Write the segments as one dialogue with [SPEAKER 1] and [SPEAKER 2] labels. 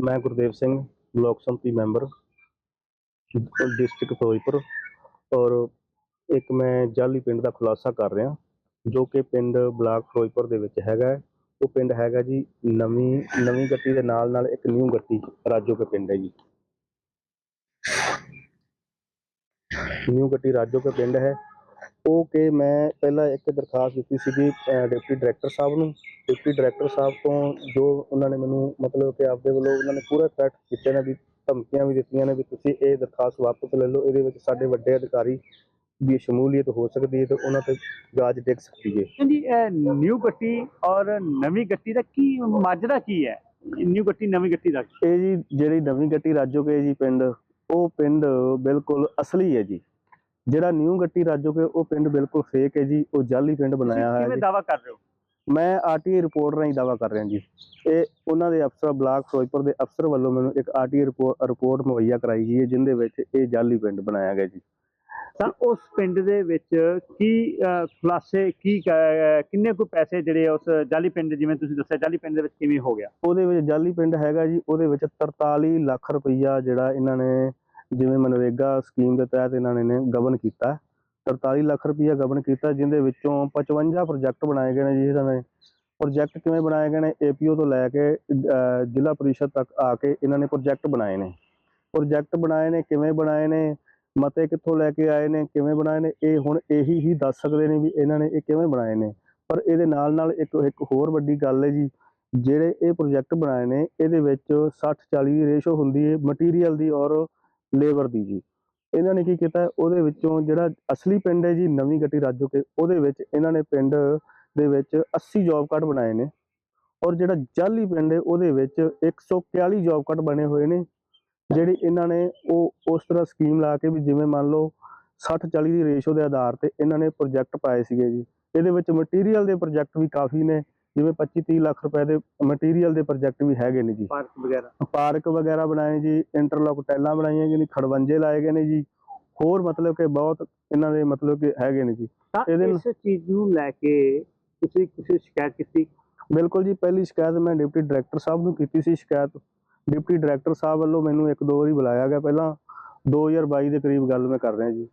[SPEAKER 1] ਮੈਂ ਗੁਰਦੇਵ ਸਿੰਘ ਬਲਾਕ ਸੰਮਤੀ member, district Firozpur ਔਰ ਇੱਕ ਮੈਂ ਜਾਲੀ ਪਿੰਡ ਦਾ ਖੁਲਾਸਾ ਕਰ ਰਿਹਾ, ਜੋ ਕਿ ਪਿੰਡ ਬਲਾਕ ਫਿਰੋਜ਼ਪੁਰ ਦੇ ਵਿੱਚ ਹੈਗਾ ਹੈ। ਉਹ ਪਿੰਡ ਹੈਗਾ ਜੀ ਨਵੀਂ ਨਵੀਂ ਗੱਟੀ ਦੇ ਨਾਲ ਨਾਲ ਇੱਕ ਨਿਊ ਗੱਟੀ ਰਾਜੋ ਕੇ ਪਿੰਡ ਹੈ ਜੀ ਨਿਊ ਗੱਟੀ ਰਾਜੋ ਕੇ ਪਿੰਡ ਹੈ ਉਹ ਕਿ ਮੈਂ ਪਹਿਲਾਂ ਇੱਕ ਦਰਖਾਸਤ ਦਿੱਤੀ ਸੀਗੀ ਅਹ, ਡਿਪਟੀ ਡਾਇਰੈਕਟਰ ਸਾਹਿਬ ਨੂੰ। ਡਿਪਟੀ ਡਾਇਰੈਕਟਰ ਸਾਹਿਬ ਤੋਂ ਜੋ ਉਹਨਾਂ ਨੇ ਮੈਨੂੰ ਮਤਲਬ ਕਿ ਆਪਦੇ ਵੱਲੋਂ ਉਹਨਾਂ ਨੇ ਪੂਰਾ ਥ੍ਰੈਟ ਕੀਤੇ ਨੇ ਵੀ ਧਮਕੀਆਂ ਵੀ ਦਿੱਤੀਆਂ ਨੇ ਵੀ ਤੁਸੀਂ ਇਹ ਦਰਖਾਸਤ ਵਾਪਸ ਲੈ ਲਓ ਇਹਦੇ ਵਿੱਚ ਸਾਡੇ ਵੱਡੇ ਅਧਿਕਾਰੀ ਦੀ ਸ਼ਮੂਲੀਅਤ ਹੋ ਸਕਦੀ ਹੈ ਤੇ ਉਹਨਾਂ ਤੇ ਜਾਂਚ ਡਿੱਗ ਸਕਦੀ ਹੈ।
[SPEAKER 2] ਜੀ ਨਿਊ ਗੱਟੀ ਔਰ ਨਵੀਂ ਗੱਟੀ ਦਾ ਕੀ ਮਾਜਰਾ ਕੀ ਹੈ? ਨਿਊ ਗੱਟੀ ਨਵੀਂ ਗੱਟੀ ਦਾ
[SPEAKER 1] ਇਹ ਜੀ ਜਿਹੜੀ ਨਵੀਂ ਗੱਟੀ ਰਾਜੋਕੇ ਜੀ ਪਿੰਡ ਉਹ ਪਿੰਡ ਬਿਲਕੁਲ ਅਸਲੀ ਹੈ ਜੀ। ਜਿਹੜਾ ਨਿਊ ਗੱਟੀ ਰਾਜੋਕੇ ਉਹ ਪਿੰਡ ਬਿਲਕੁਲ ਫੇਕ ਹੈ ਜੀ ਉਹ ਜਾਲੀ ਪਿੰਡ ਬਣਾਇਆ ਹੋਇਆ
[SPEAKER 2] ਕਿਵੇਂ
[SPEAKER 1] ਜੀ।
[SPEAKER 2] ਦਾਵਾ ਕਰ ਰਹੇ ਹੋ?
[SPEAKER 1] ਮੈਂ ਆਰਟੀਆਈ ਰਿਪੋਰਟ ਰਾਹੀਂ ਦਾਵਾ ਕਰ ਰਿਹਾ ਜੀ। ਇਹ ਉਹਨਾਂ ਦੇ ਅਫਸਰ ਬਲਾਕ ਫਿਰੋਜ਼ਪੁਰ ਦੇ ਅਫਸਰ ਵੱਲੋਂ ਮੈਨੂੰ ਇੱਕ ਆਰਟੀਆਈ ਰਿਪੋਰਟ ਮੁਹੱਈਆ ਕਰਾਈ ਗਈ ਹੈ ਜਿੰਦੇ ਵਿੱਚ ਇਹ ਜਾਲੀ ਪਿੰਡ ਬਣਾਇਆ ਗਿਆ ਜੀ।
[SPEAKER 2] ਤਾਂ ਉਸ ਪਿੰਡ ਦੇ ਵਿੱਚ ਕੀ ਅਹ, ਖੁਲਾਸੇ ਕੀ ਕ- ਕਿੰਨੇ ਕੁ ਪੈਸੇ ਜਿਹੜੇ ਉਸ ਜਾਲੀ ਪਿੰਡ ਜਿਵੇਂ ਤੁਸੀਂ ਦੱਸਿਆ ਜਾਲੀ ਪਿੰਡ ਦੇ ਵਿੱਚ ਕਿਵੇਂ ਹੋ ਗਿਆ?
[SPEAKER 1] ਉਹਦੇ ਵਿੱਚ ਜਾਲੀ ਪਿੰਡ ਹੈਗਾ ਜੀ ਉਹਦੇ ਵਿੱਚ 43 ਲੱਖ ਰੁਪਈਆ ਜਿਹੜਾ ਇਹਨਾਂ ਨੇ ਜਿਵੇਂ ਮਨਰੇਗਾ ਸਕੀਮ ਦੇ ਤਹਿਤ ਇਹਨਾਂ ਨੇ ਨੇ ਗਬਨ ਕੀਤਾ। 43 ਲੱਖ ਰੁਪਈਆ ਗਬਨ ਕੀਤਾ ਜਿੰਦੇ ਵਿੱਚੋਂ 55 ਪ੍ਰੋਜੈਕਟ ਬਣਾਏ ਗਏ ਨੇ ਜੀ ਇਹਨਾਂ ਨੇ। ਪ੍ਰੋਜੈਕਟ ਕਿਵੇਂ ਬਣਾਏ ਗਏ ਨੇ? ਏਪੀਓ ਤੋਂ ਲੈ ਕੇ ਜ਼ਿਲ੍ਹਾ ਪਰਿਸ਼ਦ ਤੱਕ ਆ ਕੇ ਇਹਨਾਂ ਨੇ ਪ੍ਰੋਜੈਕਟ ਬਣਾਏ ਨੇ। ਪ੍ਰੋਜੈਕਟ ਬਣਾਏ ਨੇ, ਕਿਵੇਂ ਬਣਾਏ ਨੇ? ਮਤੇ ਕਿੱਥੋਂ ਲੈ ਕੇ ਆਏ ਨੇ? ਕਿਵੇਂ ਬਣਾਏ ਨੇ? ਇਹ ਹੁਣ ਇਹੀ ਹੀ ਦੱਸ ਸਕਦੇ ਨੇ ਵੀ ਇਹਨਾਂ ਨੇ ਇਹ ਕਿਵੇਂ ਬਣਾਏ ਨੇ। ਪਰ ਇਹਦੇ ਨਾਲ ਨਾਲ ਇੱਕ ਇੱਕ ਹੋਰ ਵੱਡੀ ਗੱਲ ਹੈ ਜੀ, ਜਿਹੜੇ ਇਹ ਪ੍ਰੋਜੈਕਟ ਬਣਾਏ ਨੇ, ਇਹਦੇ ਵਿੱਚ 60 40 ਦੀ ਰੇਸ਼ੋ ਹੁੰਦੀ ਹੈ ਮਟੀਰੀਅਲ ਦੀ ਔਰ ਲੇਬਰ ਦੀ ਜੀ। ਇਹਨਾਂ ਨੇ ਕੀ ਕੀਤਾ, ਉਹਦੇ ਵਿੱਚੋਂ ਜਿਹੜਾ ਅਸਲੀ ਪਿੰਡ ਹੈ ਜੀ, ਨਵੀਂ ਗੱਟੀ ਰਾਜੋ ਕੇ, ਉਹਦੇ ਵਿੱਚ ਇਹਨਾਂ ਨੇ ਪਿੰਡ ਦੇ ਵਿੱਚ 80 ਜੌਬ ਕਾਰਡ ਬਣਾਏ ਨੇ। ਔਰ ਜਿਹੜਾ ਜਾਲੀ ਪਿੰਡ ਹੈ, ਉਹਦੇ ਵਿੱਚ 141 ਜੌਬ ਕਾਰਡ ਬਣੇ ਹੋਏ ਨੇ। ਜਿਹੜੀ ਇਹਨਾਂ ਨੇ ਉਹ ਉਸ ਤਰ੍ਹਾਂ ਸਕੀਮ ਲਾ ਕੇ ਵੀ ਜਿਵੇਂ ਮੰਨ ਲਓ 60 40 ਦੀ ਰੇਸ਼ੋ ਦੇ ਆਧਾਰ ਤੇ ਇਹਨਾਂ ਨੇ ਪ੍ਰੋਜੈਕਟ ਪਾਏ ਸੀਗੇ ਜੀ। ਇਹਦੇ ਵਿੱਚ ਮਟੀਰੀਅਲ ਦੇ ਪ੍ਰੋਜੈਕਟ ਵੀ ਕਾਫੀ ਨੇ। ਜਿਵੇਂ 25 30 ਲੱਖ ਰੁਪਏ ਦੇ ਮਟੀਰੀਅਲ ਦੇ ਪ੍ਰੋਜੈਕਟ ਵੀ ਹੈਗੇ ਨੇ ਜੀ।
[SPEAKER 2] ਪਾਰਕ ਵਗੈਰਾ।
[SPEAKER 1] ਪਾਰਕ ਵਗੈਰਾ ਬਣਾਏ ਜੀ ਇੰਟਰਲੌਕ ਟੈਲਾਂ ਬਣਾਈਆਂ ਗਈਆਂ ਨੇ ਖੜਵੰਜੇ ਲਾਏ ਗਏ ਨੇ ਜੀ। ਹੋਰ ਮਤਲਬ ਕਿ ਬਹੁਤ ਇਹਨਾਂ ਦੇ ਮਤਲਬ ਕਿ ਹੈਗੇ ਨੇ ਜੀ।
[SPEAKER 2] ਤਾਂ ਇਸ ਚੀਜ਼ ਨੂੰ ਲੈ ਕੇ ਤੁਸੀਂ ਕਿਸੇ ਸ਼ਿਕਾਇਤ ਕੀਤੀ?
[SPEAKER 1] ਬਿਲਕੁਲ ਜੀ ਪਹਿਲੀ ਸ਼ਿਕਾਇਤ ਮੈਂ ਡਿਪਟੀ ਡਾਇਰੈਕਟਰ ਸਾਹਿਬ ਨੂੰ ਕੀਤੀ ਸੀ ਸ਼ਿਕਾਇਤ। ਡਿਪਟੀ ਡਾਇਰੈਕਟਰ ਸਾਹਿਬ ਵੱਲੋਂ ਮੈਨੂੰ ਇੱਕ ਦੋ ਵਾਰੀ ਬੁਲਾਇਆ ਗਿਆ ਪਹਿਲਾਂ। 2022 ਦੇ ਕਰੀਬ ਗੱਲ ਮੈਂ ਕਰ ਰਿਹਾ ਜੀ।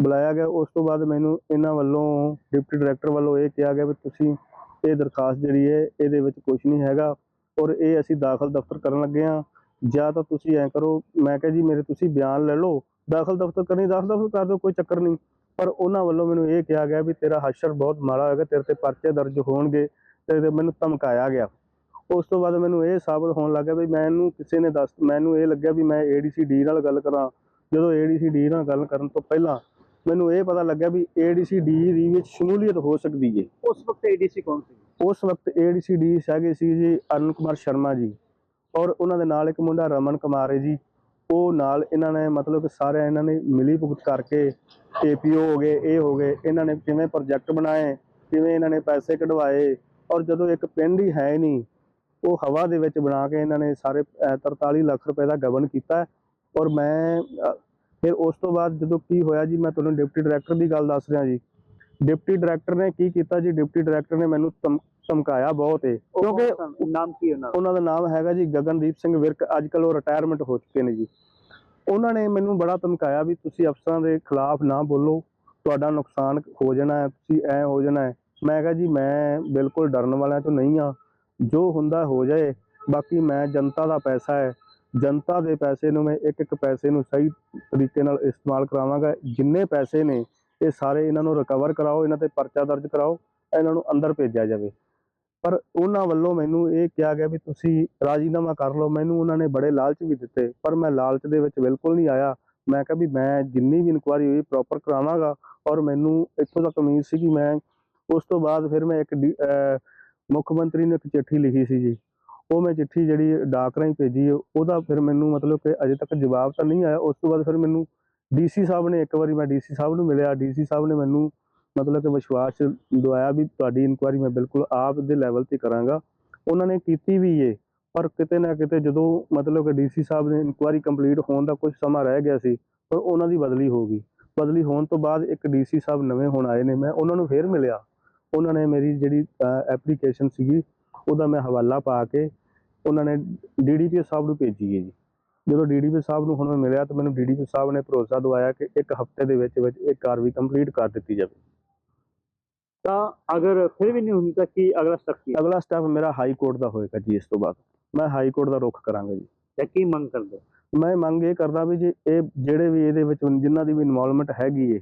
[SPEAKER 1] ਬੁਲਾਇਆ ਗਿਆ ਉਸ ਤੋਂ ਬਾਅਦ ਮੈਨੂੰ ਇਹਨਾਂ ਵੱਲੋਂ ਡਿਪਟੀ ਡਾਇਰੈਕਟਰ ਵੱਲੋਂ ਇਹ ਕਿਹਾ ਗਿਆ ਵੀ ਤੁਸੀਂ ਇਹ ਦਰਖਾਸਤ ਜਿਹੜੀ ਹੈ, ਇਹਦੇ ਵਿੱਚ ਕੁਝ ਨਹੀਂ ਹੈਗਾ ਔਰ ਇਹ ਅਸੀਂ ਦਾਖਲ ਦਫ਼ਤਰ ਕਰਨ ਲੱਗੇ ਆ ਜਾਂ ਤਾਂ ਤੁਸੀਂ ਐਂ ਕਰੋ, ਮੈਂ ਕਿਹਾ ਜੀ, ਮੇਰੇ ਤੁਸੀਂ ਬਿਆਨ ਲੈ ਲਓ। ਦਾਖਲ ਦਫ਼ਤਰ ਕਰਨੀ, ਦਾਖਲ ਦਫ਼ਤਰ ਕਰ ਦਿਓ, ਕੋਈ ਚੱਕਰ ਨਹੀਂ। ਪਰ ਉਹਨਾਂ ਵੱਲੋਂ ਮੈਨੂੰ ਇਹ ਕਿਹਾ ਗਿਆ ਵੀ ਤੇਰਾ ਹਸ਼ਰ ਬਹੁਤ ਮਾੜਾ ਹੋਏਗਾ ਤੇਰੇ ਤੇ ਪਰਚੇ ਦਰਜ ਹੋਣਗੇ ਤੇ ਤੇ ਮੈਨੂੰ ਧਮਕਾਇਆ ਗਿਆ। ਉਸ ਤੋਂ ਬਾਅਦ ਮੈਨੂੰ ਇਹ ਸਾਬਤ ਹੋਣ ਲੱਗਾ ਵੀ ਮੈਨੂੰ ਕਿਸੇ ਨੇ ਦੱਸ, ਮੈਨੂੰ ਇਹ ਲੱਗਿਆ ਵੀ ਮੈਂ ਏਡੀਸੀਡੀ ਨਾਲ ਗੱਲ ਕਰਾਂ। ਜਦੋਂ ਏਡੀਸੀਡੀ ਨਾਲ ਗੱਲ ਕਰਨ ਤੋਂ ਪਹਿਲਾਂ ਮੈਨੂੰ ਇਹ ਪਤਾ ਲੱਗਿਆ ਵੀ ਏਡੀਸੀਡੀ ਦੀ ਵਿੱਚ ਸ਼ਮੂਲੀਅਤ ਹੋ ਸਕਦੀ ਹੈ
[SPEAKER 2] ਉਸ ਵਕਤ ਏਡੀਸੀ ਕੌਣ ਸੀ?
[SPEAKER 1] ਉਸ ਵਕਤ ਏਡੀਸੀਡੀ ਹੈਗੇ ਸੀ ਜੀ ਅਰੁਣ ਕੁਮਾਰ ਸ਼ਰਮਾ ਜੀ ਔਰ ਉਹਨਾਂ ਦੇ ਨਾਲ ਇੱਕ ਮੁੰਡਾ ਰਮਨ ਕੁਮਾਰ ਹੈ ਜੀ। ਉਹ ਨਾਲ ਇਹਨਾਂ ਨੇ ਮਤਲਬ ਕਿ ਸਾਰੇ ਇਹਨਾਂ ਨੇ ਮਿਲੀ ਭੁਗਤ ਕਰਕੇ ਏਪੀਓ ਹੋ ਗਏ ਇਹ ਹੋ ਗਏ। ਇਹਨਾਂ ਨੇ ਕਿਵੇਂ ਪ੍ਰੋਜੈਕਟ ਬਣਾਏ ਕਿਵੇਂ ਇਹਨਾਂ ਨੇ ਪੈਸੇ ਕਢਵਾਏ ਔਰ ਜਦੋਂ ਇੱਕ ਪਿੰਡ ਹੀ ਹੈ ਨਹੀਂ ਉਹ ਹਵਾ ਦੇ ਵਿੱਚ ਬਣਾ ਕੇ ਇਹਨਾਂ ਨੇ ਸਾਰੇ ਅਹ, 43 ਲੱਖ ਰੁਪਏ ਦਾ ਗਬਨ ਕੀਤਾ। ਔਰ ਮੈਂ ਫਿਰ ਉਸ ਤੋਂ ਬਾਅਦ ਜਦੋਂ ਕੀ ਹੋਇਆ ਜੀ ਮੈਂ ਤੁਹਾਨੂੰ ਡਿਪਟੀ ਡਾਇਰੈਕਟਰ ਦੀ ਗੱਲ ਦੱਸ ਰਿਹਾ ਜੀ। ਡਿਪਟੀ ਡਾਇਰੈਕਟਰ ਨੇ ਕੀ ਕੀਤਾ ਜੀ ਡਿਪਟੀ ਡਾਇਰੈਕਟਰ ਨੇ ਮੈਨੂੰ ਧਮ- ਧਮਕਾਇਆ ਬਹੁਤ ਹੈ
[SPEAKER 2] ਉਹ
[SPEAKER 1] ਕਿਉਂਕਿ?
[SPEAKER 2] ਨਾਮ ਕੀ ਉਹਨਾਂ ਦਾ?
[SPEAKER 1] ਉਹਨਾਂ ਦਾ ਨਾਮ ਹੈਗਾ ਜੀ ਗਗਨਦੀਪ ਸਿੰਘ ਵਿਰਕ ਅੱਜ ਕੱਲ ਉਹ ਰਿਟਾਇਰਮੈਂਟ ਹੋ ਚੁੱਕੇ ਨੇ ਜੀ। ਉਹਨਾਂ ਨੇ ਮੈਨੂੰ ਬੜਾ ਧਮਕਾਇਆ ਵੀ ਤੁਸੀਂ ਅਫਸਰਾਂ ਦੇ ਖਿਲਾਫ ਨਾ ਬੋਲੋ ਤੁਹਾਡਾ ਨੁਕਸਾਨ ਹੋ ਜਾਣਾ ਹੈ ਤੁਸੀਂ ਐ ਹੋ ਜਾਣਾ ਹੈ। ਮੈਂ ਕਿਹਾ ਜੀ ਮੈਂ ਬਿਲਕੁਲ ਡਰਨ ਵਾਲਿਆਂ ਤੋਂ ਨਹੀਂ ਆ ਜੋ ਹੁੰਦਾ ਹੋ ਜਾਏ ਬਾਕੀ ਮੈਂ ਜਨਤਾ ਦਾ ਪੈਸਾ ਹੈ ਜਨਤਾ ਦੇ ਪੈਸੇ ਨੂੰ ਮੈਂ ਇੱਕ ਇੱਕ ਪੈਸੇ ਨੂੰ ਸਹੀ ਤਰੀਕੇ ਨਾਲ ਇਸਤੇਮਾਲ ਕਰਾਵਾਂਗਾ। ਜਿੰਨੇ ਪੈਸੇ ਨੇ, ਇਹ ਸਾਰੇ ਇਹਨਾਂ ਨੂੰ ਰਿਕਵਰ ਕਰਾਓ, ਇਹਨਾਂ ਤੇ ਪਰਚਾ ਦਰਜ ਕਰਾਓ, ਇਹਨਾਂ ਨੂੰ ਅੰਦਰ ਭੇਜਿਆ ਜਾਵੇ। ਪਰ ਉਹਨਾਂ ਵੱਲੋਂ ਮੈਨੂੰ ਇਹ ਕਿਹਾ ਗਿਆ ਵੀ ਤੁਸੀਂ ਰਾਜੀਨਾਮਾ ਕਰ ਲਓ। ਮੈਨੂੰ ਉਹਨਾਂ ਨੇ ਬੜੇ ਲਾਲਚ ਵੀ ਦਿੱਤੇ, ਪਰ ਮੈਂ ਲਾਲਚ ਦੇ ਵਿੱਚ ਬਿਲਕੁਲ ਨਹੀਂ ਆਇਆ। ਮੈਂ ਕਿਹਾ ਵੀ ਮੈਂ ਜਿੰਨੀ ਵੀ ਇਨਕੁਆਰੀ ਹੋਈ ਪ੍ਰੋਪਰ ਕਰਾਵਾਂਗਾ ਔਰ ਮੈਨੂੰ ਇੱਥੋਂ ਤੱਕ ਉਮੀਦ ਸੀ ਕਿ ਮੈਂ ਉਸ ਤੋਂ ਬਾਅਦ ਫਿਰ ਮੈਂ ਇੱਕ ਡੀ- ਮੁੱਖ ਮੰਤਰੀ ਨੂੰ ਇੱਕ ਚਿੱਠੀ ਲਿਖੀ ਸੀ ਜੀ। ਉਹ ਮੈਂ ਚਿੱਠੀ ਜਿਹੜੀ ਡਾਕ ਰਾਹੀਂ ਭੇਜੀ ਉਹਦਾ ਫਿਰ ਮੈਨੂੰ ਮਤਲਬ ਕਿ ਅਜੇ ਤੱਕ ਜਵਾਬ ਤਾਂ ਨਹੀਂ ਆਇਆ। ਉਸ ਤੋਂ ਬਾਅਦ ਫਿਰ ਮੈਨੂੰ ਡੀਸੀ ਸਾਹਿਬ ਨੇ ਇੱਕ ਵਾਰੀ ਮੈਂ ਡੀਸੀ ਸਾਹਿਬ ਨੂੰ ਮਿਲਿਆ। ਡੀਸੀ ਸਾਹਿਬ ਨੇ ਮੈਨੂੰ ਮਤਲਬ ਕਿ ਵਿਸ਼ਵਾਸ ਦਵਾਇਆ ਵੀ ਤੁਹਾਡੀ ਇਨਕੁਆਇਰੀ ਮੈਂ ਬਿਲਕੁਲ ਆਪ ਦੇ ਲੈਵਲ ਤੇ ਕਰਾਂਗਾ। ਉਹਨਾਂ ਨੇ ਕੀਤੀ ਵੀ ਏ ਪਰ ਕਿਤੇ ਨਾ ਕਿਤੇ ਜਦੋਂ ਮਤਲਬ ਕਿ ਡੀਸੀ ਸਾਹਿਬ ਨੇ ਇਨਕੁਆਇਰੀ ਕੰਪਲੀਟ ਹੋਣ ਦਾ ਕੁਝ ਸਮਾਂ ਰਹਿ ਗਿਆ ਸੀ, ਪਰ ਉਹਨਾਂ ਦੀ ਬਦਲੀ ਹੋ ਗਈ। ਬਦਲੀ ਹੋਣ ਤੋਂ ਬਾਅਦ ਇੱਕ ਡੀਸੀ ਸਾਹਿਬ ਨਵੇਂ ਹੁਣ ਆਏ ਨੇ। ਮੈਂ ਉਹਨਾਂ ਨੂੰ ਫੇਰ ਮਿਲਿਆ। ਉਹਨਾਂ ਨੇ ਮੇਰੀ ਜਿਹੜੀ ਐਪਲੀਕੇਸ਼ਨ ਸੀਗੀ, ਉਹਦਾ ਮੈਂ ਹਵਾਲਾ ਪਾ ਕੇ ਉਹਨਾਂ ਨੇ ਡੀਡੀਪੀ ਸਾਹਿਬ ਨੂੰ ਭੇਜੀ ਹੈ ਜੀ। ਜਦੋਂ ਡੀਡੀਪੀ ਸਾਹਿਬ ਨੂੰ ਹੁਣ ਮੈਂ ਮਿਲਿਆ ਤਾਂ ਮੈਨੂੰ ਡੀਡੀਪੀ ਸਾਹਿਬ ਨੇ ਭਰੋਸਾ ਦਵਾਇਆ ਕਿ ਇੱਕ ਹਫ਼ਤੇ ਦੇ ਵਿੱਚ ਵਿੱਚ ਇਹ ਕਾਰਵਾਈ ਕੰਪਲੀਟ ਕਰ ਦਿੱਤੀ ਜਾਵੇ।
[SPEAKER 2] ਤਾਂ ਅਗਰ ਫਿਰ ਵੀ ਨਹੀਂ ਹੁੰਦੀ ਤਾਂ ਕੀ ਅਗਲਾ ਸਟੈਪ ਕੀ
[SPEAKER 1] ਅਗਲਾ ਸਟੈਪ ਮੇਰਾ ਹਾਈ ਕੋਰਟ ਦਾ ਹੋਏਗਾ ਜੀ ਇਸ ਤੋਂ ਬਾਅਦ। ਮੈਂ ਹਾਈ ਕੋਰਟ ਦਾ ਰੁਖ ਕਰਾਂਗਾ ਜੀ।
[SPEAKER 2] ਜਾਂ ਕੀ ਮੰਗ ਕਰਦੇ?
[SPEAKER 1] ਮੈਂ ਮੰਗ ਇਹ ਕਰਦਾ ਵੀ ਜੇ ਇਹ ਜਿਹੜੇ ਵੀ ਇਹਦੇ ਵਿੱਚ ਜਿਨ੍ਹਾਂ ਦੀ ਵੀ ਇਨਵੋਲਵਮੈਂਟ ਹੈਗੀ ਏ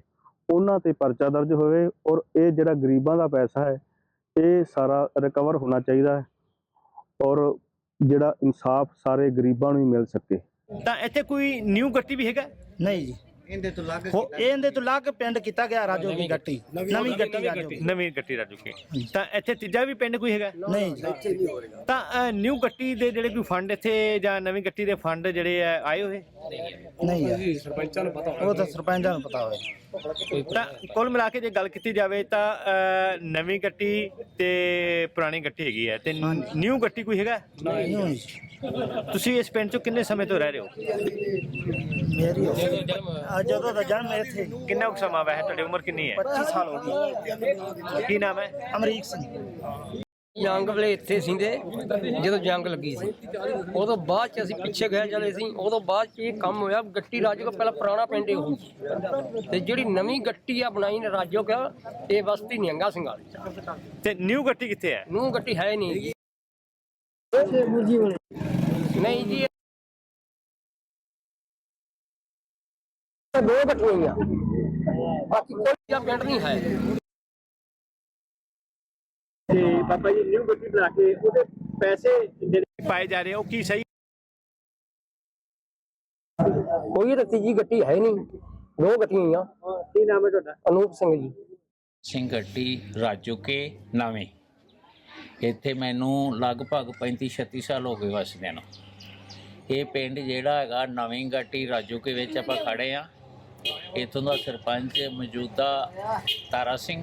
[SPEAKER 1] ਉਹਨਾਂ ਤੇ ਪਰਚਾ ਦਰਜ ਹੋਵੇ ਔਰ ਇਹ ਜਿਹੜਾ ਗਰੀਬਾਂ ਦਾ ਪੈਸਾ ਹੈ ਇਹ ਸਾਰਾ ਰਿਕਵਰ ਹੋਣਾ ਚਾਹੀਦਾ ਹੈ। ਔਰ ਜਿਹੜਾ ਇਨਸਾਫ ਸਾਰੇ ਗਰੀਬਾਂ ਨੂੰ ਹੀ ਮਿਲ ਸਕੇ।
[SPEAKER 2] ਤਾਂ ਇੱਥੇ ਕੋਈ ਨਿਊ ਗੱਟੀ ਵੀ ਹੈਗਾ?
[SPEAKER 3] ਨਹੀਂ ਜੀ। ਇਹਦੇ ਤੋਂ ਲੱਗ ਇਹਦੇ ਤੋਂ ਲੱਗ ਪਿੰਡ ਕੀਤਾ ਗਿਆ ਰਾਜੋ ਦੀ ਗੱਟੀ। ਨਵੀਂ ਗੱਟੀ। ਰਾਜੋ
[SPEAKER 2] ਨਵੀਂ ਗੱਟੀ ਰਾਜੂ ਕੇ। ਤਾਂ ਇੱਥੇ ਤੀਜਾ ਵੀ ਪਿੰਡ ਕੋਈ ਹੈਗਾ?
[SPEAKER 3] ਨਹੀਂ ਜੀ।
[SPEAKER 2] ਤਾਂ ਨਿਊ ਗੱਟੀ ਦੇ ਜਿਹੜੇ ਕੋਈ ਫੰਡ ਇੱਥੇ ਜਾਂ ਨਵੀਂ ਗੱਟੀ ਦੇ ਫੰਡ ਜਿਹੜੇ ਆਏ ਹੋਏ?
[SPEAKER 3] ਨਹੀਂ ਸਰਪੰਚਾਂ ਨੂੰ ਪਤਾ ਉਹ ਤਾਂ ਸਰਪੰਚਾਂ ਨੂੰ ਪਤਾ ਹੋਵੇ।
[SPEAKER 2] ਤਾਂ ਕੁੱਲ ਮਿਲਾ ਕੇ ਜੇ ਗੱਲ ਕੀਤੀ ਜਾਵੇ ਤਾਂ ਅਹ, ਨਵੀਂ ਗੱਟੀ ਤੇ ਪੁਰਾਣੀ ਗੱਟੀ ਹੈਗੀ ਹੈ ਤੇ ਨਿਊ ਗੱਟੀ ਕੋਈ ਹੈਗਾ?
[SPEAKER 3] ਨਹੀਂ ਹੋਈ ਜੀ।
[SPEAKER 2] ਤੁਸੀਂ ਇਸ ਪਿੰਡ ਚੋਂ ਕਿੰਨੇ ਸਮੇਂ ਤੋਂ ਰਹਿ ਰਹੇ ਹੋ?
[SPEAKER 3] ਮੇਰੀ ਆ ਜਦੋਂ ਦਾ ਜਨਮ ਇੱਥੇ।
[SPEAKER 2] ਕਿੰਨਾ ਕੁ ਸਮਾਂ ਹੋਇਆ ਹੈ ਤੁਹਾਡੀ ਉਮਰ ਕਿੰਨੀ ਹੈ?
[SPEAKER 3] 25 ਸਾਲ ਹੋ ਗਏ।
[SPEAKER 2] ਕੀ ਨਾਮ ਹੈ?
[SPEAKER 3] ਅਮਰੀਕ ਸਿੰਘ।
[SPEAKER 4] ਜੰਗ ਵੇਲੇ ਇੱਥੇ ਸੀਗੇ ਜਦੋਂ ਜੰਗ ਲੱਗੀ ਸੀ। ਉਦੋਂ ਬਾਅਦ ਚ ਅਸੀਂ ਪਿੱਛੇ ਗਏ ਚਲੇ ਸੀ ਉਦੋਂ ਬਾਅਦ ਚ ਇਹ ਕੰਮ ਹੋਇਆ ਗੱਟੀ ਰਾਜੋ ਦਾ ਪਹਿਲਾਂ ਪੁਰਾਣਾ ਪਿੰਡ ਉਹ ਤੇ ਜਿਹੜੀ ਨਵੀਂ ਗੱਟੀ ਆ ਬਣਾਈ ਨੇ ਰਾਜੋ ਕਾ ਇਹ ਬਸਤੀ ਨਿਹੰਗਾ ਸਿੰਘਾਂ ਦੀ।
[SPEAKER 2] ਤੇ ਨਿਊ ਗੱਟੀ ਕਿੱਥੇ ਹੈ?
[SPEAKER 4] ਨੂੰ ਗੱਟੀ ਹੈ ਨਹੀਂ ਨਹੀਂ ਜੀ ਦੋ ਗੱਟੀਆਂ ਬਾਕੀ ਕੋਈ ਪਿੰਡ ਨਹੀਂ ਹੈ।
[SPEAKER 2] ਤੇ ਬਾਬਾ ਜੀ ਨਿਊ ਗੱਟੀ ਬਣਾ ਕੇ ਉਹਦੇ ਪੈਸੇ ਜਿਹੜੇ ਪਾਏ ਜਾ ਰਹੇ ਆ, ਉਹ ਕੀ ਸਹੀ?
[SPEAKER 4] ਕੋਈ ਰੱਤੀ ਜੀ ਗੱਟੀ ਹੈ ਨਹੀਂ। ਦੋ ਗੱਟੀਆਂ ਹੀ ਆ।
[SPEAKER 2] ਕੀ ਨਾਮ ਹੈ ਤੁਹਾਡਾ?
[SPEAKER 4] ਅਨੂਪ ਸਿੰਘ ਜੀ।
[SPEAKER 5] ਸਿੰਘ ਗੱਟੀ ਰਾਜੋਕੇ ਨਵੇਂ। ਇੱਥੇ ਮੈਨੂੰ ਲਗਭਗ 35 36 ਸਾਲ ਹੋ ਗਏ ਵਸਦਿਆਂ ਨੂੰ। ਇਹ ਪਿੰਡ ਜਿਹੜਾ ਹੈਗਾ ਨਵੀਂ ਗੱਟੀ ਰਾਜੋਕੇ ਵਿੱਚ ਆਪਾਂ ਖੜੇ ਆ ਇੱਥੋਂ ਦਾ ਸਰਪੰਚ ਮੌਜੂਦਾ ਤਾਰਾ ਸਿੰਘ।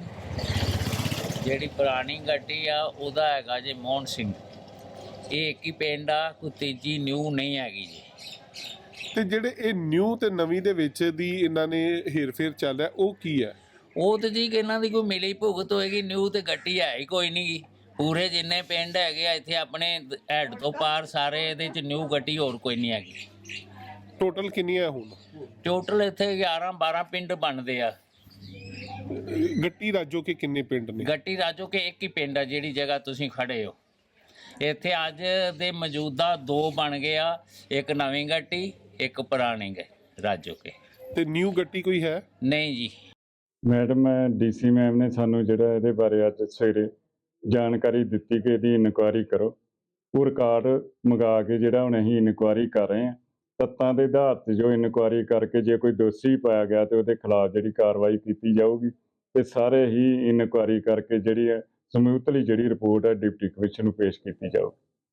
[SPEAKER 5] ਜਿਹੜੀ ਪੁਰਾਣੀ ਗੱਟੀ ਆ ਉਹਦਾ ਹੈਗਾ ਜੇ ਮੋਹਨ ਸਿੰਘ। ਇਹ ਇੱਕ ਹੀ ਪਿੰਡ ਆ ਕੋਈ ਤੀਜੀ ਨਿਊ ਨਹੀਂ ਹੈਗੀ ਜੀ।
[SPEAKER 6] ਤੇ ਜਿਹੜੇ ਇਹ ਨਿਊ ਤੇ ਨਵੀਂ ਦੇ ਵਿੱਚ ਦੀ ਇਹਨਾਂ ਨੇ ਹੇਰ-ਫੇਰ ਚੱਲ ਰਿਹਾ ਉਹ ਕੀ ਹੈ?
[SPEAKER 5] ਉਹ ਤੇ ਜੀ ਕਿ ਇਹਨਾਂ ਦੀ ਕੋਈ ਮਿਲੀ ਭੁਗਤ ਹੋਏਗੀ ਨਿਊ ਤੇ ਗੱਟੀ ਹੈ ਹੀ ਕੋਈ ਨਹੀਂ ਗੀ। ਪੂਰੇ ਜਿੰਨੇ ਪਿੰਡ ਹੈਗੇ ਆ ਇੱਥੇ ਆਪਣੇ ਹੈਡ ਤੋਂ ਪਾਰ ਸਾਰੇ ਇਹਦੇ ਚ ਨਿਊ ਗੱਟੀ ਹੋਰ ਕੋਈ ਨਹੀਂ ਹੈਗੀ।
[SPEAKER 6] ਟੋਟਲ ਕਿੰਨੀਆਂ ਹੁਣ?
[SPEAKER 5] ਟੋਟਲ ਇੱਥੇ 11 12 ਪਿੰਡ ਬਣਦੇ ਆ।
[SPEAKER 6] ਗੱਟੀ ਰਾਜੋ ਕੇ ਕਿੰਨੇ ਪਿੰਡ ਨੇ?
[SPEAKER 5] ਗੱਟੀ ਰਾਜੋ ਕੇ ਇੱਕ ਹੀ ਪਿੰਡ ਆ ਜਿਹੜੀ ਜਗ੍ਹਾ ਤੁਸੀਂ ਖੜੇ ਹੋ। ਇੱਥੇ ਅੱਜ ਦੇ ਮੌਜੂਦਾ ਦੋ ਬਣ ਗਏ ਆ ਇੱਕ ਨਵੀਂ ਗੱਟੀ ਇੱਕ ਪੁਰਾਣੀ ਗ ਰਾਜੋ ਕੇ।
[SPEAKER 6] ਤੇ ਨਿਊ ਗੱਟੀ ਕੋਈ ਹੈ?
[SPEAKER 5] ਨਹੀਂ ਜੀ।
[SPEAKER 7] ਮੈਡਮ ਡੀਸੀ ਮੈਮ ਨੇ ਸਾਨੂੰ ਜਿਹੜਾ ਇਹਦੇ ਬਾਰੇ ਅੱਜ ਸਵੇਰੇ ਜਾਣਕਾਰੀ ਦਿੱਤੀ ਕਿ ਇਹਦੀ ਇਨਕੁਆਇਰੀ ਕਰੋ। ਉਹ ਰਿਕਾਰਡ ਮੰਗਾ ਕੇ ਜਿਹੜਾ ਹੁਣ ਅਸੀਂ ਇਨਕੁਆਇਰੀ ਕਰ ਰਹੇ ਹਾਂ। ਤੱਤਾਂ ਦੇ ਆਧਾਰ ਤੇ ਜੋ ਇਨਕੁਆਇਰੀ ਕਰਕੇ ਜੇ ਕੋਈ ਦੋਸ਼ੀ ਪਾਇਆ ਗਿਆ ਤੇ ਉਹਦੇ ਖਿਲਾਫ ਜਿਹੜੀ ਕਾਰਵਾਈ ਕੀਤੀ ਜਾਊਗੀ ਤੇ ਸਾਰੇ ਹੀ ਇਨਕੁਆਇਰੀ ਕਰਕੇ ਜਿਹੜੀ ਹੈ ਸਮੂਹਤਲੀ ਜਿਹੜੀ ਰਿਪੋਰਟ ਹੈ ਡਿਪਟੀ ਕਮਿਸ਼ਨ ਨੂੰ ਪੇਸ਼ ਕੀਤੀ ਜਾਊਗੀ।